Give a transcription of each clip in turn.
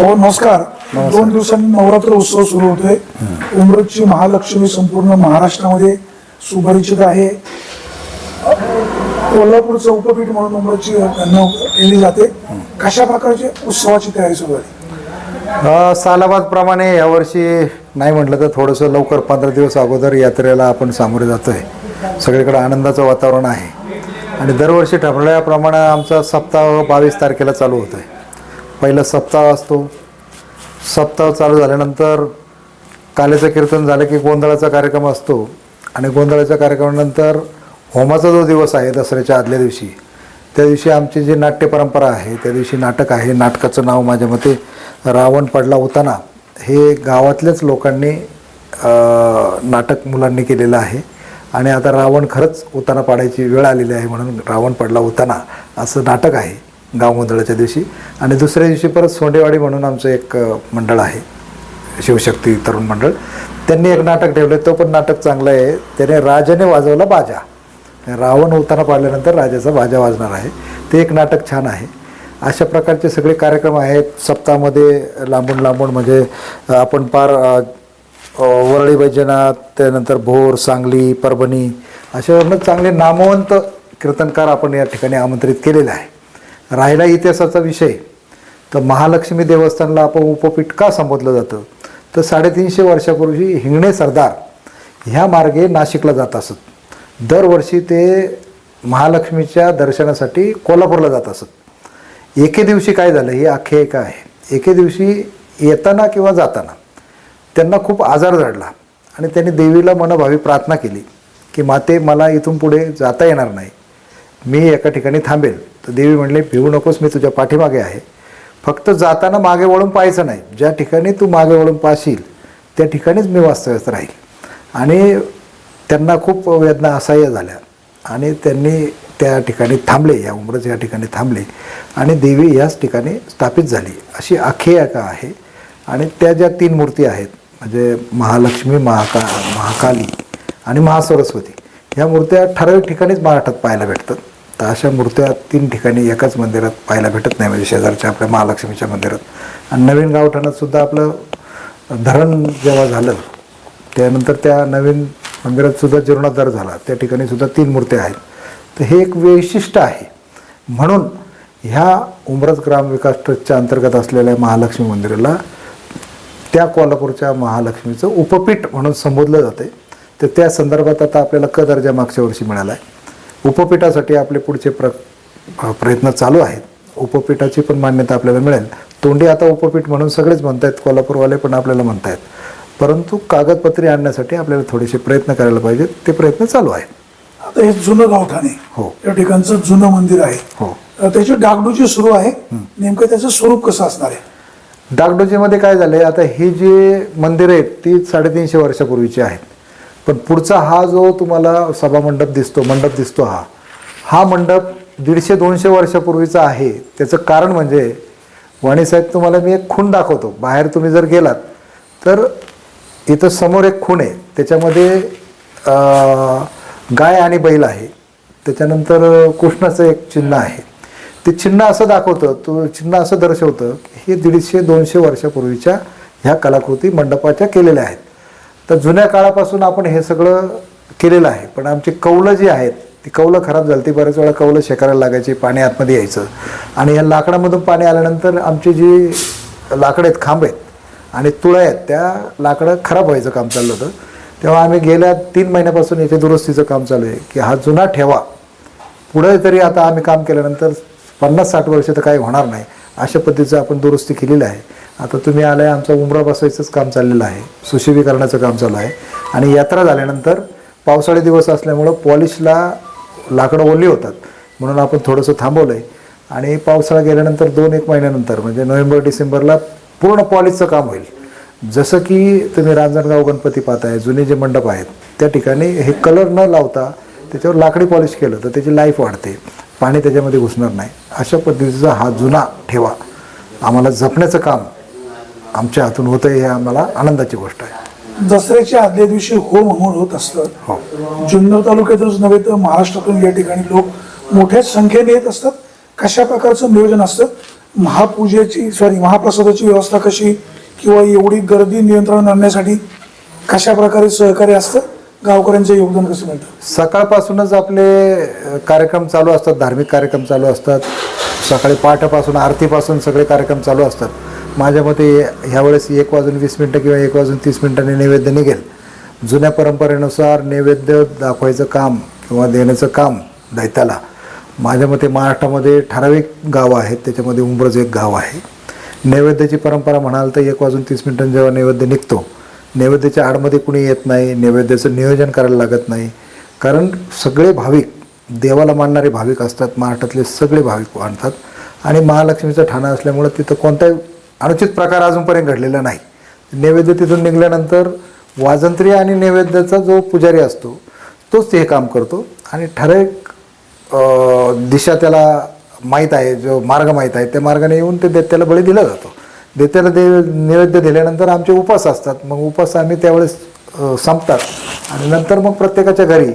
हो नमस्कार. दोन दिवसांनी नवरात्र उत्सव सुरू होतोय. उमरतची महालक्ष्मी संपूर्ण महाराष्ट्रामध्ये सुपरिचित आहे. कोल्हापूरचं उपपीठ म्हणून उमरतची केली जाते. कशा प्रकारची उत्सवाची तयारी सुरू आहे सालाबादप्रमाणे यावर्षी नाही म्हटलं तर थोडंसं लवकर पंधरा दिवस अगोदर यात्रेला आपण सामोरे जातो आहे सगळीकडे आनंदाचं वातावरण आहे. आणि दरवर्षी ठरवल्याप्रमाणे आमचा सप्ताह बावीस तारखेला चालू होतो आहे पहिला सप्ताह असतो. सप्ताह चालू झाल्यानंतर कालेचं कीर्तन झालं की गोंधळाचा कार्यक्रम असतो. आणि गोंधळाच्या कार्यक्रमानंतर होमाचा जो दिवस आहे दसऱ्याच्या आदल्या दिवशी त्या दिवशी आमची जी नाट्य परंपरा आहे त्या दिवशी नाटक आहे. नाटकाचं नाव माझ्या मते रावण पडला होताना. हे गावातल्याच लोकांनी नाटक मुलांनी केलेलं आहे. आणि आता रावण खरंच उताना पाडायची वेळ आलेली आहे म्हणून रावण पडला उताना असं नाटक आहे. गावगोंधळाच्या दिवशी. आणि दुसऱ्या दिवशी परत सोंडेवाडी म्हणून आमचं एक मंडळ आहे. शिवशक्ती तरुण मंडळ. त्यांनी एक नाटक ठेवलं तो पण नाटक चांगलं आहे. त्याने राजाने वाजवला बाजा. रावण होताना पाडल्यानंतर राजाचा बाजा वाजणार आहे. ते एक नाटक छान आहे. अशा प्रकारचे सगळे कार्यक्रम आहेत. सप्ताहामध्ये लांबून लांबून म्हणजे आपण पार वरळी वैजनाथ त्यानंतर भोर सांगली परभणी अशावरनं चांगले नामवंत कीर्तनकार आपण या ठिकाणी आमंत्रित केलेले आहे. राहिला इतिहासाचा विषय. तर महालक्ष्मी देवस्थानला आपण उपपीठ का संबोधलं जातं? तर साडेतीनशे वर्षापूर्वी हिंगणे सरदार ह्या मार्गे नाशिकला जात असत. दरवर्षी ते महालक्ष्मीच्या दर्शनासाठी कोल्हापूरला जात असत. एके दिवशी काय झालं? ही आख्यायिका आहे. एके दिवशी येताना किंवा जाताना त्यांना खूप आजार जडला आणि त्यांनी देवीला मनभावी प्रार्थना केली की माते मला इथून पुढे जाता येणार नाही. मी एका ठिकाणी थांबेल. तर देवी म्हणले भिवू नकोस मी तुझ्या पाठीमागे आहे. फक्त जाताना मागे वळून पाहायचं नाही. ज्या ठिकाणी तू मागे वळून पाहशील त्या ठिकाणीच मी वास्तव्यात राहील. आणि त्यांना खूप वेदना असह्य झाल्या. आणि त्यांनी त्या ठिकाणी थांबले या उमरज या ठिकाणी थांबले. आणि देवी याच ठिकाणी स्थापित झाली. अशी आख्यायिका आहे. आणि त्या ज्या तीन मूर्ती आहेत म्हणजे महालक्ष्मी महाका महाकाली आणि महासरस्वती ह्या मूर्त्या ठराविक ठिकाणीच महाराष्ट्रात पाहायला भेटतात. तर अशा मूर्त्या तीन ठिकाणी एकाच मंदिरात पाहायला भेटत नाही. म्हणजे शेजारच्या आपल्या महालक्ष्मीच्या मंदिरात. आणि नवीन गावठाणात सुद्धा आपलं धरण जेव्हा झालं त्यानंतर त्या नवीन मंदिरात सुद्धा जीर्णोद्धार झाला. त्या ठिकाणी सुद्धा तीन मूर्त्या आहेत. तर हे एक वैशिष्ट्य आहे. म्हणून ह्या उमरज ग्राम विकास ट्रस्टच्या अंतर्गत असलेल्या महालक्ष्मी मंदिराला त्या कोल्हापूरच्या महालक्ष्मीचं उपपीठ म्हणून संबोधलं जाते तर त्या संदर्भात आता आपल्याला क दर्जा मागच्या वर्षी मिळाला आहे. उपपीठासाठी आपले पुढचे प्र प्रयत्न चालू आहेत. उपपीठाची पण मान्यता आपल्याला मिळेल. तोंडी आता उपपीठ म्हणून सगळेच म्हणतायत कोल्हापूरवाले पण आपल्याला म्हणतायत. परंतु कागदपत्रे आणण्यासाठी आपल्याला थोडेसे प्रयत्न करायला पाहिजेत. ते प्रयत्न चालू आहेत. आता हे जुनं गावठाणे. हो. या ठिकाणचं जुनं मंदिर आहे. हो. त्याची डागडुजी सुरू आहे. नेमकं त्याचं स्वरूप कसं असणार आहे? डागडोजीमध्ये काय झालंय? आता ही जी मंदिरं आहेत ती साडेतीनशे वर्षापूर्वीची आहेत. पण पुढचा हा जो तुम्हाला सभा मंडप दिसतो मंडप दिसतो हा हा मंडप दीडशे दोनशे वर्षापूर्वीचा आहे. त्याचं कारण म्हणजे वाणीसाहेब तुम्हाला मी एक खूण दाखवतो. बाहेर तुम्ही जर गेलात तर इथं समोर एक खूण आहे. त्याच्यामध्ये गाय आणि बैल आहे. त्याच्यानंतर कृष्णाचं एक चिन्ह आहे. ते चिन्ह असं दाखवतं तो चिन्ह असं दर्शवतं हे दीडशे दोनशे वर्षापूर्वीच्या ह्या कलाकृती मंडपाच्या केलेल्या आहेत. तर जुन्या काळापासून आपण हे सगळं केलेलं आहे. पण आमची कौलं जी आहेत ती कौलं खराब झाली. ती बऱ्याच वेळा कौलं शेकायला लागायची पाणी आतमध्ये यायचं. आणि या लाकडामधून पाणी आल्यानंतर आमची जी लाकडं आहेत खांब आहेत आणि तुळ्या आहेत त्या लाकडं खराब व्हायचं काम चाललं होतं. तेव्हा आम्ही गेल्या तीन महिन्यापासून याच्या दुरुस्तीचं काम चालू आहे की हा जुना ठेवा. पुढे तरी आता आम्ही काम केल्यानंतर पन्नास साठ वर्ष तर काही होणार नाही. अशा पद्धतीचं आपण दुरुस्ती केलेली आहे. आता तुम्ही आलाय आमचं उमरा बसवायचंच काम चाललेलं आहे. सुशोभीकरणाचं काम चालू आहे. आणि यात्रा झाल्यानंतर पावसाळी दिवस असल्यामुळं पॉलिशला लाकडं ओली होतात. म्हणून आपण थोडंसं थांबवलं आहे आणि पावसाळा गेल्यानंतर दोन एक महिन्यानंतर म्हणजे नोव्हेंबर डिसेंबरला पूर्ण पॉलिशचं काम होईल. जसं की तुम्ही रांजणगाव गणपती पाहताय जुने जे मंडप आहेत त्या ठिकाणी हे कलर न लावता त्याच्यावर लाकडी पॉलिश केलं तर त्याची लाईफ वाढते. पाणी त्याच्यामध्ये घुसणार नाही. अशा पद्धतीचा हा जुना ठेवा. आम्हाला जपण्याचं काम आमच्या हातून होतं हे आम्हाला आनंदाची गोष्ट आहे. दसऱ्याच्या आदल्या दिवशी होम होम होत असतं. हो. जुन्नर तालुक्यातच नव्हे तर महाराष्ट्रातून या ठिकाणी लोक मोठ्या संख्येने येत असतात. कशा प्रकारचं नियोजन असतं? महापूजेची सॉरी महाप्रसादाची व्यवस्था कशी? किंवा एवढी गर्दी नियंत्रण आणण्यासाठी कशा प्रकारे सहकार्य असतं? गावकऱ्यांचं योगदान कसं मिळतं? सकाळपासूनच आपले अ, कार्यक्रम चालू असतात धार्मिक कार्यक्रम चालू असतात. सकाळी पहाटेपासून आरतीपासून सगळे कार्यक्रम चालू असतात. माझ्या मते ह्यावेळेस एक वाजून वीस मिनटं किंवा एक वाजून तीस मिनिटांनी नैवेद्य निघेल. जुन्या परंपरेनुसार नैवेद्य दाखवायचं काम किंवा देण्याचं काम दैत्याला माझ्या मते महाराष्ट्रामध्ये ठराविक गावं आहेत त्याच्यामध्ये उंबरज एक गाव आहे. नैवेद्याची परंपरा म्हणाल तर एक वाजून तीस मिनिटांनी जेव्हा नैवेद्य निघतो नैवेद्याच्या आडमध्ये कुणी येत नाही नैवेद्याचं नियोजन करायला लागत नाही. कारण सगळे भाविक देवाला मानणारे भाविक असतात महाराष्ट्रातले सगळे भाविक मानतात. आणि महालक्ष्मीचं ठाणं असल्यामुळं तिथं कोणताही अनुचित प्रकार अजूनपर्यंत घडलेला नाही. नैवेद्य तिथून निघाल्यानंतर वाजंत्री आणि नैवेद्याचा जो पुजारी असतो तोच ते हे काम करतो. आणि ठराविक दिशा त्याला माहीत आहे जो मार्ग माहीत आहे त्या मार्गाने येऊन ते देत्याला बळी दिला जातो. देत्याला दे नैवेद्य दिल्यानंतर आमचे उपास असतात. मग उपास आम्ही त्यावेळेस संपतात. आणि नंतर मग प्रत्येकाच्या घरी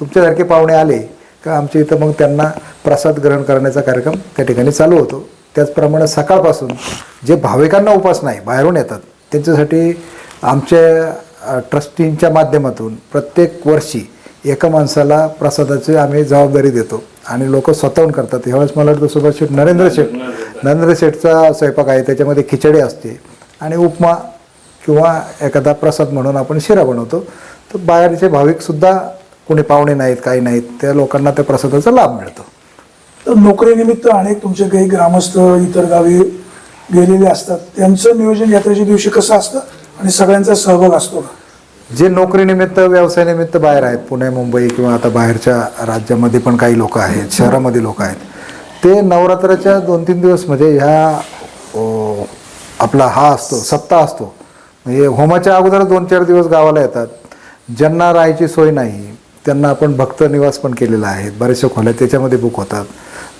तुमच्यासारखे पाहुणे आले का आमच्या इथं मग त्यांना प्रसाद ग्रहण करण्याचा कार्यक्रम त्या ठिकाणी चालू होतो. त्याचप्रमाणे सकाळपासून जे भाविकांना उपास नाही बाहेरून येतात त्यांच्यासाठी आमच्या ट्रस्टींच्या माध्यमातून प्रत्येक वर्षी एका माणसाला प्रसादाची आम्ही जबाबदारी देतो. आणि लोक स्वतःहून करतात. ह्यावेळेस मला वाटतं सुभाष शेठ नरेंद्र शेठ नरेंद्र शेठचा स्वयंपाक आहे त्याच्यामध्ये खिचडी असते आणि उपमा किंवा एखादा प्रसाद म्हणून आपण शिरा बनवतो. तर बाहेरचे भाविकसुद्धा कोणी पाहुणे नाहीत काही नाहीत त्या लोकांना त्या प्रसादाचा लाभ मिळतो. तर नोकरीनिमित्त अनेक तुमचे काही ग्रामस्थ इतर गावी गेलेले असतात. त्यांचं नियोजन यात्रेच्या दिवशी कसं असतं आणि सगळ्यांचा सहभाग असतो का? जे नोकरीनिमित्त व्यवसायानिमित्त बाहेर आहेत पुणे मुंबई किंवा आता बाहेरच्या राज्यामध्ये पण काही लोक आहेत शहरामध्ये लोक आहेत ते नवरात्राच्या दोन तीन दिवस म्हणजे ह्या आपला हा असतो सप्ताह असतो. म्हणजे होमाच्या अगोदर दोन चार दिवस गावाला येतात. ज्यांना राहायची सोय नाही त्यांना आपण भक्त निवास पण केलेला आहे. बरेचशा खोल्या त्याच्यामध्ये बुक होतात.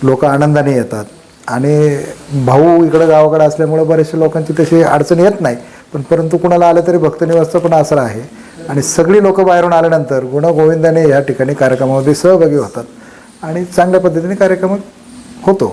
लोक आनंदाने येतात. आणि भाऊ इकडं गावाकडे असल्यामुळे बऱ्याचशा लोकांची तशी अडचण येत नाही. पण परंतु कुणाला आलं तरी भक्तनिवासचा पण आसरा आहे. आणि सगळी लोक बाहेरून आल्यानंतर गुणगोविंदाने या ठिकाणी कार्यक्रमामध्ये सहभागी होतात. आणि चांगल्या पद्धतीने कार्यक्रम होतो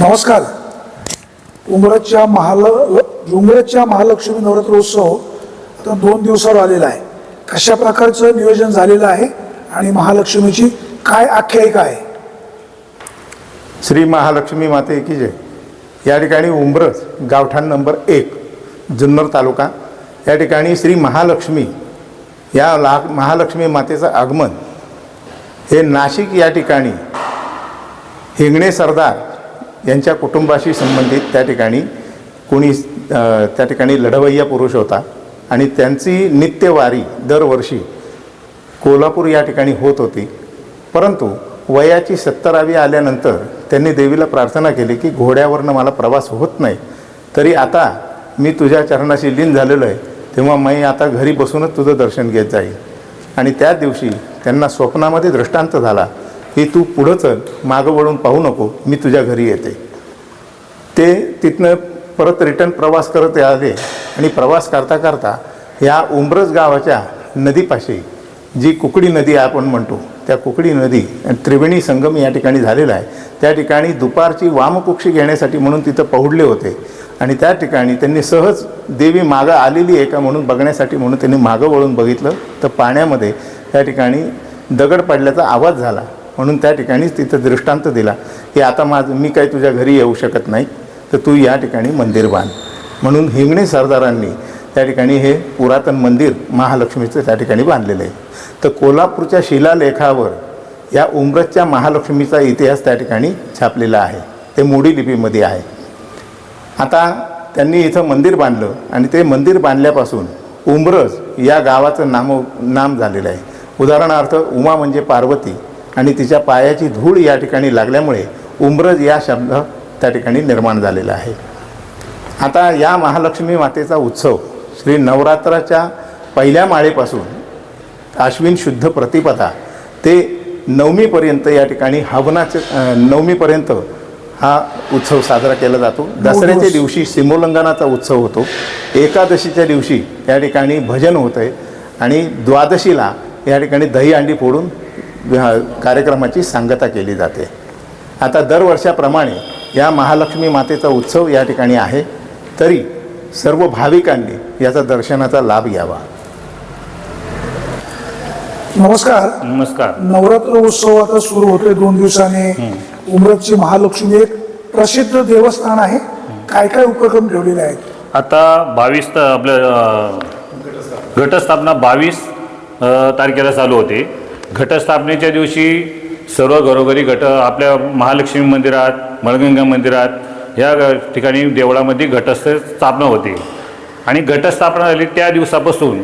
नमस्कार. उमरजच्या महाल उमरजच्या महालक्ष्मी नवरात्रोत्सव आता दोन दिवसावर आलेला आहे. कशा प्रकारचं नियोजन झालेलं आहे आणि महालक्ष्मीची काय आख्यायिका आहे? श्री महालक्ष्मी माते की जय. या ठिकाणी उंबरज गावठाण नंबर एक जुन्नर तालुका. या ठिकाणी श्री महालक्ष्मी या ला महालक्ष्मी मातेचं आगमन. हे नाशिक या ठिकाणी हिंगणे सरदार यांच्या कुटुंबाशी संबंधित त्या ठिकाणी कोणी त्या ठिकाणी लढवय्या पुरुष होता आणि त्यांची नित्यवारी दरवर्षी कोल्हापूर या ठिकाणी होत होती. परंतु वयाची सत्तरावी आल्यानंतर त्यांनी देवीला प्रार्थना केली की घोड्यावरनं मला प्रवास होत नाही. तरी आता मी तुझ्या चरणाशी लीन झालेलो आहे. तेव्हा मी आता घरी बसूनच तुझं दर्शन घेत जाईल आणि त्या दिवशी त्यांना स्वप्नामध्ये दृष्टांत झाला. की तू पुढं चल मागं वळून पाहू नको मी तुझ्या घरी येते. ते तिथनं परत रिटर्न प्रवास करत आले आणि प्रवास करता करता या उंब्रज गावाच्या नदीपाशी जी कुकडी नदी आपण म्हणतो त्या कुकडी नदी त्रिवेणी संगम या ठिकाणी झालेला आहे. त्या ठिकाणी दुपारची वामकुक्षी घेण्यासाठी म्हणून तिथं पहुडले होते. आणि त्या ठिकाणी त्यांनी सहज देवी मागं आलेली आहे का म्हणून बघण्यासाठी म्हणून त्यांनी मागं वळून बघितलं. तर पाण्यामध्ये त्या ठिकाणी दगड पडल्याचा आवाज झाला. म्हणून त्या ठिकाणीच तिथं दृष्टांत दिला की आता माझं मी काही तुझ्या घरी येऊ शकत नाही तर तू या ठिकाणी मंदिर बांध. म्हणून हिंगणे सरदारांनी त्या ठिकाणी हे पुरातन मंदिर महालक्ष्मीचं त्या ठिकाणी बांधलेलं आहे. तर कोल्हापूरच्या शिलालेखावर या उमरजच्या महालक्ष्मीचा इतिहास त्या ठिकाणी छापलेला आहे. ते मोडी लिपीमध्ये आहे. आता त्यांनी इथं मंदिर बांधलं आणि ते मंदिर बांधल्यापासून उमरज या गावाचं नाम नाम झालेलं आहे. उदाहरणार्थ उमा म्हणजे पार्वती आणि तिच्या पायाची धूळ या ठिकाणी लागल्यामुळे उमरज या शब्द त्या ठिकाणी निर्माण झालेला आहे. आता या महालक्ष्मी मातेचा उत्सव श्री नवरात्राच्या पहिल्या माळेपासून आश्विन शुद्ध प्रतिपदा ते नवमीपर्यंत या ठिकाणी हवनाचे नवमीपर्यंत हा उत्सव साजरा केला जातो. दसऱ्याच्या दिवशी सिमोल्लंघनाचा उत्सव होतो. एकादशीच्या दिवशी या ठिकाणी भजन होतं आहे आणि द्वादशीला या ठिकाणी दही अंडी फोडून कार्यक्रमाची सांगता केली जाते. आता दरवर्षाप्रमाणे या महालक्ष्मी मातेचा उत्सव या ठिकाणी आहे. तरी सर्व भाविकांनी याचा दर्शनाचा लाभ घ्यावा. नमस्कार. नमस्कार. नवरात्र उत्सव आता सुरू होतोय दोन दिवसाने. उमरतची महालक्ष्मी एक प्रसिद्ध देवस्थान आहे. काय काय उपक्रम ठेवलेले आहेत? आता बावीस त आपलं घटस्थापना बावीस तारखेला चालू होते. घटस्थापनेच्या दिवशी सर्व घरोघरी घट आपल्या महालक्ष्मी मंदिरात मळगंगा मंदिरात या ठिकाणी देवळामध्ये घटस्थ स्थापना होते. आणि घटस्थापना झाली त्या दिवसापासून.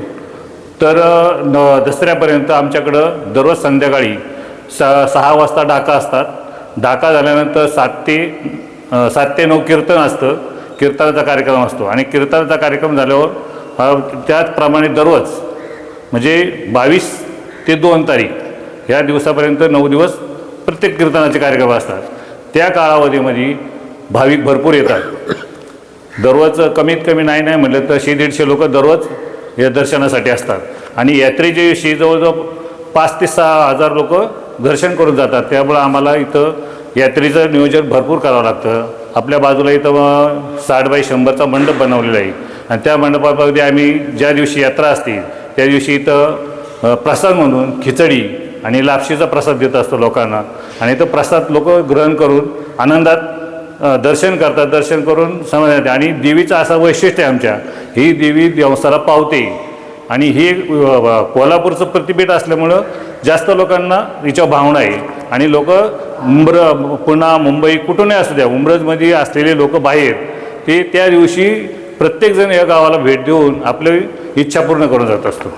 तर न दसऱ्यापर्यंत आमच्याकडं दररोज संध्याकाळी स सहा वाजता डाका असतात. डाका झाल्यानंतर सात ते सात ते नऊ कीर्तन असतं. कीर्तनाचा कार्यक्रम असतो. आणि कीर्तनाचा कार्यक्रम झाल्यावर त्याचप्रमाणे दररोज म्हणजे बावीस ते दोन तारीख. ह्या दिवसापर्यंत नऊ दिवस प्रत्येक कीर्तनाचे कार्यक्रम असतात. त्या कालावधीमध्ये भाविक भरपूर येतात. दररोज कमीत कमी नाही नाही म्हटलं तर शे दीडशे लोक दररोज या दर्शनासाठी असतात. आणि यात्रेच्या दिवशी जवळजवळ पाच ते सहा हजार लोक दर्शन करून जातात. त्यामुळं आम्हाला इथं यात्रेचं नियोजन भरपूर करावं लागतं. आपल्या बाजूला इथं साठ बाय शंभरचा मंडप बनवलेला आहे. आणि त्या मंडपामध्ये आम्ही ज्या दिवशी यात्रा असते त्या दिवशी इथं प्रसाद म्हणून खिचडी आणि लापशीचा प्रसाद देत असतो लोकांना. आणि तो प्रसाद लोक ग्रहण करून आनंदात दर्शन करतात. दर्शन करून समाधान आणि देवीचं असं वैशिष्ट्य आहे आमच्या. ही देवी देवसाला पावते. आणि ही कोल्हापूरचं प्रतिपीठ असल्यामुळं जास्त लोकांना हिच्या भावना आहे. आणि लोक उंब्र पुणा मुंबई कुठूनही असू द्या उंब्रजमध्ये असलेले लोक बाहेर ते त्या दिवशी प्रत्येकजण या गावाला भेट देऊन आपली इच्छा पूर्ण करून जात असतो.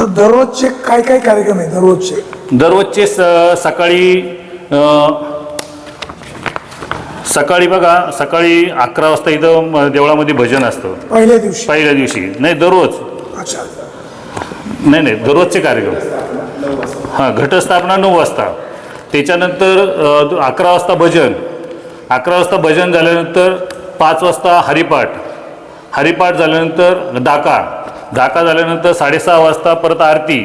तर दररोजचे काय काय कार्यक्रम आहे दररोजचे? दररोजचे स सकाळी अ, सकाळी बघा सकाळी अकरा वाजता इथं म- देवळामध्ये भजन असतं. पहिल्या दिवशी? पहिल्या दिवशी. नाही दररोज. अच्छा. नाही नाही दररोजचे कार्यक्रम. हां घटस्थापना नऊ वाजता. त्याच्यानंतर अ, दु- अकरा वाजता भजन. अकरा वाजता भजन झाल्यानंतर पाच वाजता हरिपाठ. हरिपाठ झाल्यानंतर डाका डाका झाल्यानंतर साडेसहा वाजता परत आरती.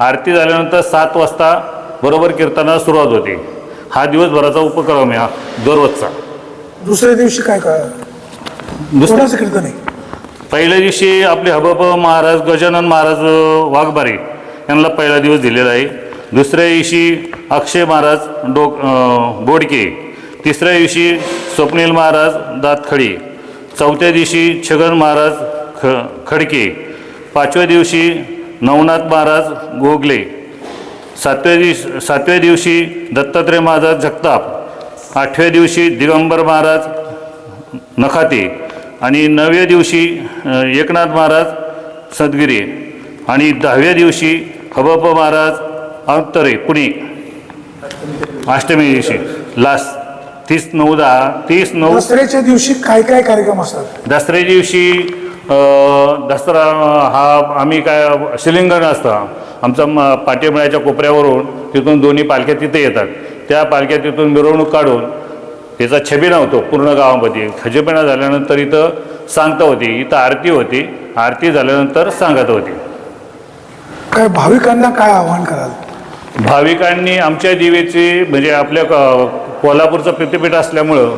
आरती झाल्यानंतर सात वाजता बरोबर कीर्तनाला सुरुवात होते. हा दिवसभराचा उपक्रम आहे हा दररोजचा. दुसऱ्या दिवशी काय काय दुसऱ्या कोणाचं कीर्तन आहे? पहिल्या दिवशी आपले हबप महाराज गजानन महाराज वाघबारे यांना पहिला दिवस दिलेला आहे. दुसऱ्या दिवशी अक्षय महाराज डो अ, बोडके. तिसऱ्या दिवशी स्वप्नील महाराज दातखडी. चौथ्या दिवशी छगन महाराज ख खडके. पाचव्या दिवशी नवनाथ महाराज गोगले सातव्या दिवस सातव्या दिवशी दत्तात्रय महाराज जगताप आठव्या दिवशी दिगंबर महाराज नखाते आणि नवव्या दिवशी एकनाथ महाराज सदगिरी आणि दहाव्या दिवशी हबप महाराज अंतरे पुणे. अष्टमी दिवशी. लास्ट तीस नऊ दहा तीस नऊ दसऱ्याच्या दिवशी काय काय कार्यक्रम असतात? दसऱ्या दिवशी दसरा हा आम्ही काय शिलिंगण असतं. आमचा म- पाठीमळ्याच्या कोपऱ्यावरून तिथून दोन्ही पालख्या तिथे येतात. त्या पालख्या तिथून मिरवणूक काढून त्याचा छबिना होतो पूर्ण गावामध्ये. छबिना झाल्यानंतर इथं सांगता होती इथं आरती होती. आरती झाल्यानंतर सांगत होती. काय भाविकांना काय आव्हान कराल? भाविकांनी आमच्या देवीचे म्हणजे आपल्या क- कोल्हापूरचं प्रतिपीठ असल्यामुळं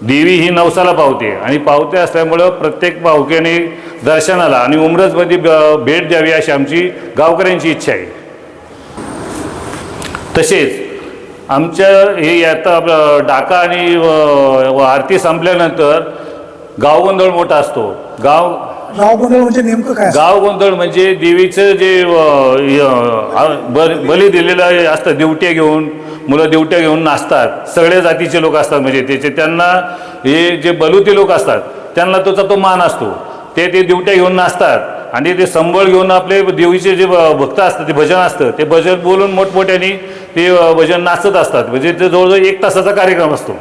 देवी ही नवसाला पावते. आणि पावते असल्यामुळं प्रत्येक भावक्याने दर्शनाला आणि उमरजमध्ये भेट द्यावी अशी आमची गावकऱ्यांची इच्छा आहे. तसेच आमच्या हे आता डाका आणि आरती संपल्यानंतर गावगोंधळ मोठा असतो. गाव गाव गोंधळ म्हणजे नेमकं काय? गाव गोंधळ म्हणजे देवीचं जे बली दिलेलं असतं दिवट्या घेऊन. मुलं दिवट्या घेऊन नाचतात. सगळ्या जातीचे लोक असतात म्हणजे त्याचे त्यांना हे जे बलुती लोक असतात त्यांना त्याचा तो मान असतो. ते ते दिवट्या घेऊन नाचतात आणि ते संबळ घेऊन आपले देवीचे जे भक्त असतात ते भजन असतं. ते भजन बोलून मोठमोठ्याने ते भजन नाचत असतात. म्हणजे ते जवळजवळ एक तासाचा कार्यक्रम असतो.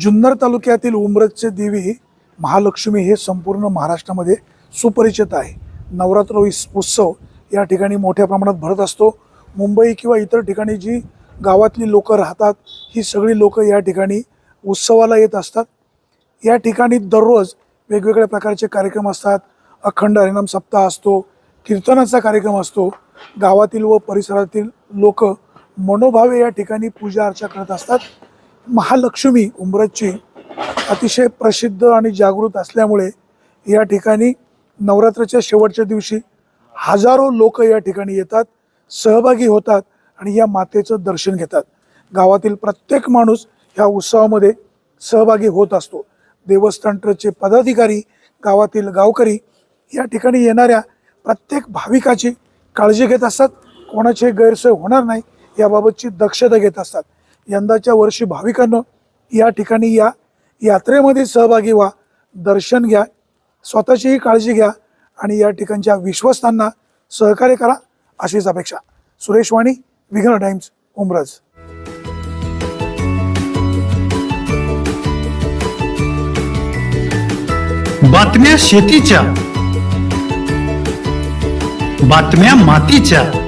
जुन्नर तालुक्यातील उमरजचे देवी महालक्ष्मी हे संपूर्ण महाराष्ट्रामध्ये सुपरिचित आहे. नवरात्र उत्सव या ठिकाणी मोठ्या प्रमाणात भरत असतो. मुंबई किंवा इतर ठिकाणी जी गावातली लोकं राहतात ही सगळी लोकं या ठिकाणी उत्सवाला येत असतात. या ठिकाणी दररोज वेगवेगळ्या प्रकारचे कार्यक्रम असतात. अखंड हरिनाम सप्ताह असतो कीर्तनाचा कार्यक्रम असतो. गावातील व परिसरातील लोक मनोभावे या ठिकाणी पूजा अर्चा करत असतात. महालक्ष्मी उंबरजची अतिशय प्रसिद्ध आणि जागृत असल्यामुळे या ठिकाणी नवरात्राच्या शेवटच्या दिवशी हजारो लोक या ठिकाणी येतात सहभागी होतात आणि या मातेचं दर्शन घेतात. गावातील प्रत्येक माणूस ह्या उत्सवामध्ये सहभागी होत असतो. देवस्थान ट्रस्टचे पदाधिकारी गावातील गावकरी या ठिकाणी येणाऱ्या प्रत्येक भाविकाची काळजी घेत असतात. कोणाची गैरसोय होणार नाही याबाबतची दक्षता घेत असतात. यंदाच्या वर्षी भाविकांना या ठिकाणी या यात्रेमध्ये सहभागी व्हा दर्शन घ्या स्वतःचीही काळजी घ्या आणि या ठिकाणच्या विश्वस्तांना सहकार्य करा अशीच अपेक्षा. सुरेश वाणी विघ्न टाइम्स उमरज. बातम्या शेतीच्या बातम्या मातीच्या.